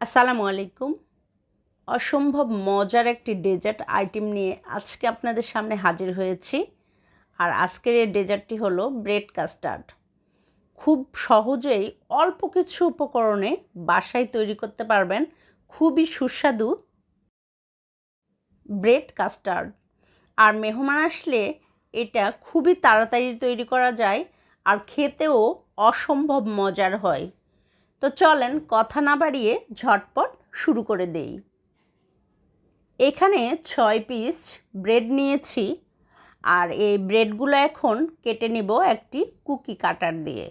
আসসালামু আলাইকুম। অসম্ভব মজার একটি ডেজার্ট আইটেম নিয়ে আজকে আপনাদের সামনে হাজির হয়েছি। আর আজকের এই ডেজার্টটি হলো ব্রেড কাস্টার্ড। খুব সহজেই অল্প কিছু উপকরণে বাসায় তৈরি করতে পারবেন। খুবই সুস্বাদু ব্রেড কাস্টার্ড। আর মেহমান আসলে এটা খুবই তাড়াতাড়ি তৈরি করা যায়। আর খেতেও অসম্ভব মজার হয়। তো চলেন কথা না বাড়িয়ে ঝটপট শুরু করে দেই। এখানে ছয় পিস ব্রেড নিয়েছি আর এই ব্রেডগুলো এখন কেটে নিব একটি কুকি কাটার দিয়ে।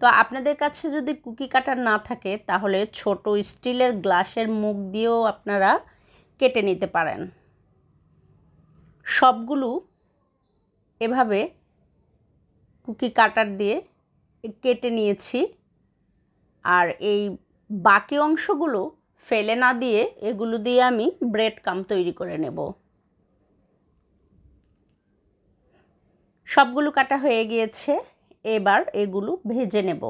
তো আপনাদের কাছে যদি কুকি কাটার না থাকে তাহলে ছোট স্টিলের গ্লাসের মুখ দিয়েও আপনারা কেটে নিতে পারেন। সবগুলো এভাবে কুকি কাটার দিয়ে কেটে নিয়েছি। আর এই বাকি অংশগুলো ফেলে না দিয়ে এগুলো দিয়ে আমি ব্রেড কাম তৈরি করে নেব। সবগুলো কাটা হয়ে গিয়েছে, এবার এগুলো ভেজে নেব।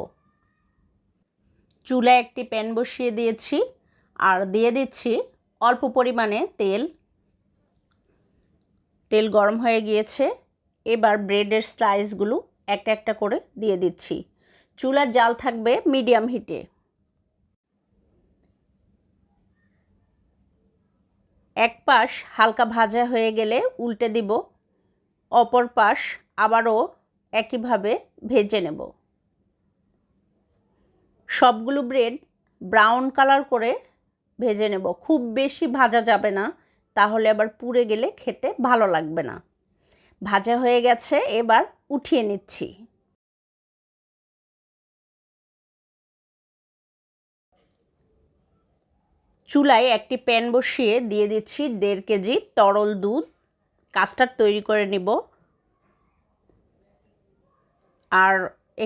চুলায় একটি প্যান বসিয়ে দিয়েছি আর দিয়ে দিচ্ছি অল্প পরিমাণে তেল। তেল গরম হয়ে গিয়েছে, এবার ব্রেডের স্লাইসগুলো একটা একটা করে দিয়ে দিচ্ছি। চুলার জাল থাকবে মিডিয়াম হিটে। এক পাশ হালকা ভাজা হয়ে গেলে উল্টে দিব, অপর পাশ আবারও একইভাবে ভেজে নেব। সবগুলো ব্রেড ব্রাউন কালার করে ভেজে নেব। খুব বেশি ভাজা যাবে না, তাহলে আবার পুড়ে গেলে খেতে ভালো লাগবে না। ভাজা হয়ে গেছে, এবার উঠিয়ে নিচ্ছি। চুলায় একটি প্যান বসিয়ে দিয়ে দিচ্ছি দেড় কেজি তরল দুধ। কাস্টার্ড তৈরি করে নিব। আর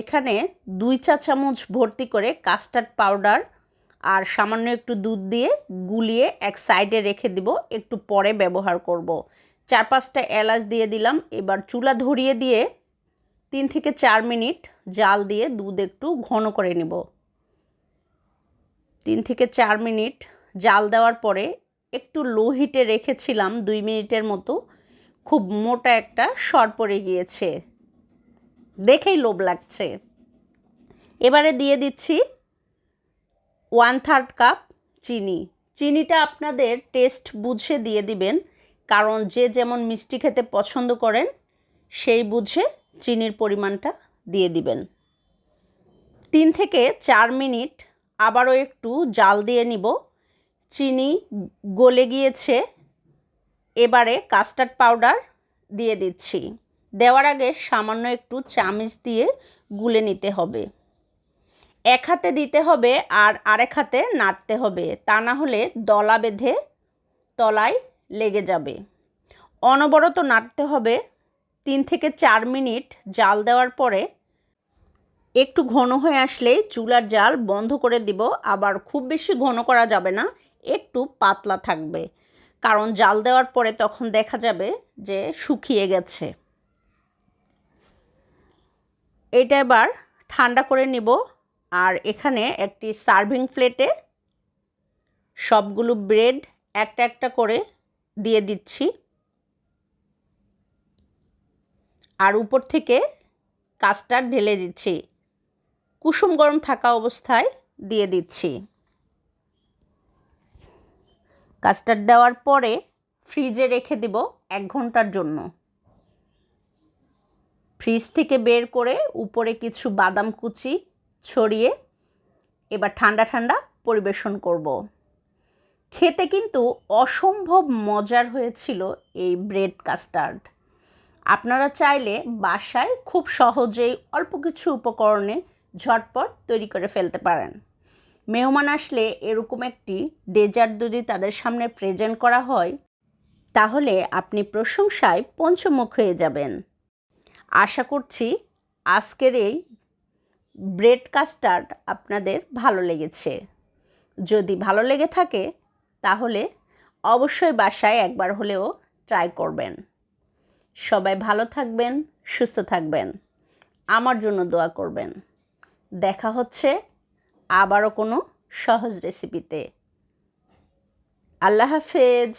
এখানে দুই চা চামচ ভর্তি করে কাস্টার্ড পাউডার আর সামান্য একটু দুধ দিয়ে গুলিয়ে এক সাইডে রেখে দিব। একটু পরে ব্যবহার করব। চার পাঁচটা এলাচ দিয়ে দিলাম। এবার চুলা ধরিয়ে দিয়ে তিন থেকে চার মিনিট জাল দিয়ে দুধ একটু ঘন করে নিব। তিন থেকে চার মিনিট জাল দেওয়ার পরে একটু লো হিটে রেখেছিলাম দুই মিনিটের মতো। খুব মোটা একটা সর পড়ে গিয়েছে। দেখেই লোভ লাগছে। এবারে দিয়ে দিচ্ছি ওয়ান থার্ড কাপ চিনি। চিনিটা আপনাদের টেস্ট বুঝে দিয়ে দিবেন, কারণ যে যেমন মিষ্টি খেতে পছন্দ করেন, সেই বুঝে চিনির পরিমাণটা দিয়ে দিবেন। তিন থেকে চার মিনিট আবারও একটু জাল দিয়ে নিব। চিনি গলে গিয়েছে। এবারে কাস্টার্ড পাউডার দিয়ে দিচ্ছি। দেওয়ার আগে সামান্য একটু চামিচ দিয়ে গুলে নিতে হবে। এক হাতে দিতে হবে আর আরেক হাতে নাড়তে হবে। তা না হলে দলা বেঁধে তলায় লেগে যাবে। অনবরত নাড়তে হবে। তিন থেকে চার মিনিট জাল দেওয়ার পরে একটু ঘন হয়ে আসলে চুলার জাল বন্ধ করে দিব। আবার খুব বেশি ঘন করা যাবে না, একটু পাতলা থাকবে। কারণ জাল দেওয়ার পরে তখন দেখা যাবে যে শুকিয়ে গেছে। এটা এবার ঠান্ডা করে নিব। আর এখানে একটি সার্ভিং প্লেটে সবগুলো ব্রেড একটা একটা করে দিয়ে দিচ্ছি। আর উপর থেকে কাস্টার্ড ঢেলে দিচ্ছি। কুসুম গরম থাকা অবস্থায় দিয়ে দিচ্ছি। কাস্টার্ড দেওয়ার পরে ফ্রিজে রেখে দিব এক ঘণ্টার জন্য। ফ্রিজ থেকে বের করে উপরে কিছু বাদাম কুচি ছড়িয়ে এবার ঠান্ডা ঠান্ডা পরিবেশন করব। খেতে কিন্তু অসম্ভব মজার হয়েছিল এই ব্রেড কাস্টার্ড। আপনারা চাইলে বাসায় খুব সহজেই অল্প কিছু উপকরণে ঝটপট তৈরি করে ফেলতে পারেন। মেহমান আসলে এরকম একটি ডেজার্ট যদি তাদের সামনে প্রেজেন্ট করা হয়, তাহলে আপনি প্রশংসায় পঞ্চমুখ হয়ে যাবেন। আশা করছি আজকের এই ব্রেড কাস্টার্ড আপনাদের ভালো লেগেছে। যদি ভালো লেগে থাকে, তাহলে অবশ্যই বাসায় একবার হলেও ট্রাই করবেন। সবাই ভালো থাকবেন, সুস্থ থাকবেন। আমার জন্য দোয়া করবেন। দেখা হচ্ছে আবারও কোনো সহজ রেসিপিতে আল্লাহ হাফেজ।